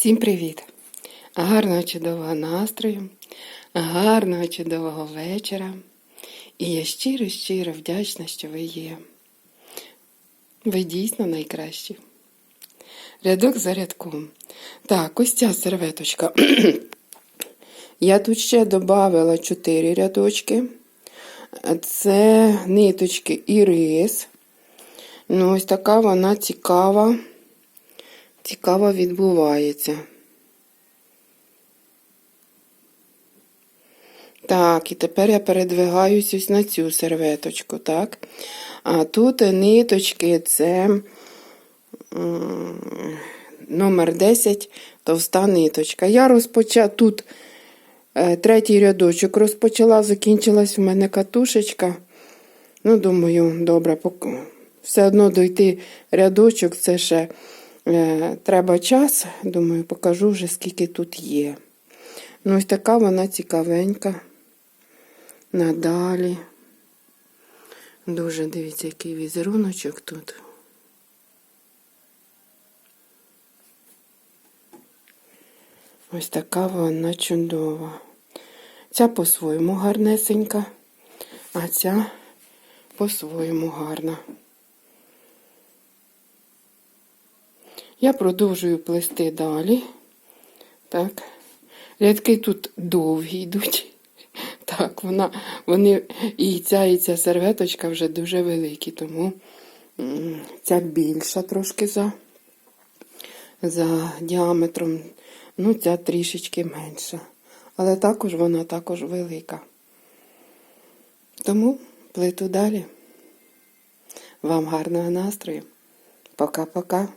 Всім привіт! Гарного чудового настрою, гарного чудового вечора. І я щиро-щиро вдячна, що ви є. Ви дійсно найкращі. Рядок за рядком. Так, ось ця серветочка. Я тут ще додала 4 рядочки. Це ниточки і рис. Ну, ось така вона цікава. Цікаво відбувається. Так, і тепер я передвигаюсь ось на цю серветочку, так? А тут ниточки це номер 10 товста ниточка. Я розпочала тут е, третій рядочок розпочала, закінчилась в мене катушечка. Ну, думаю, добре, все одно дойти рядочок, це ще треба час. Думаю, покажу вже, скільки тут є. Ну, ось така вона цікавенька. Надалі. Дуже дивіться, який візеруночок тут. Ось така вона чудова. Ця по-своєму гарнесенька, а ця по-своєму гарна. Я продовжую плести далі. Так. Рядки тут довгі йдуть. Так, вона, вони, і ця, і ця серветочка вже дуже великі, тому ця більша трошки за, за діаметром. Ну, ця трішечки менша. Але також вона також велика. Тому плиту далі. Вам гарного настрою. Пока-пока.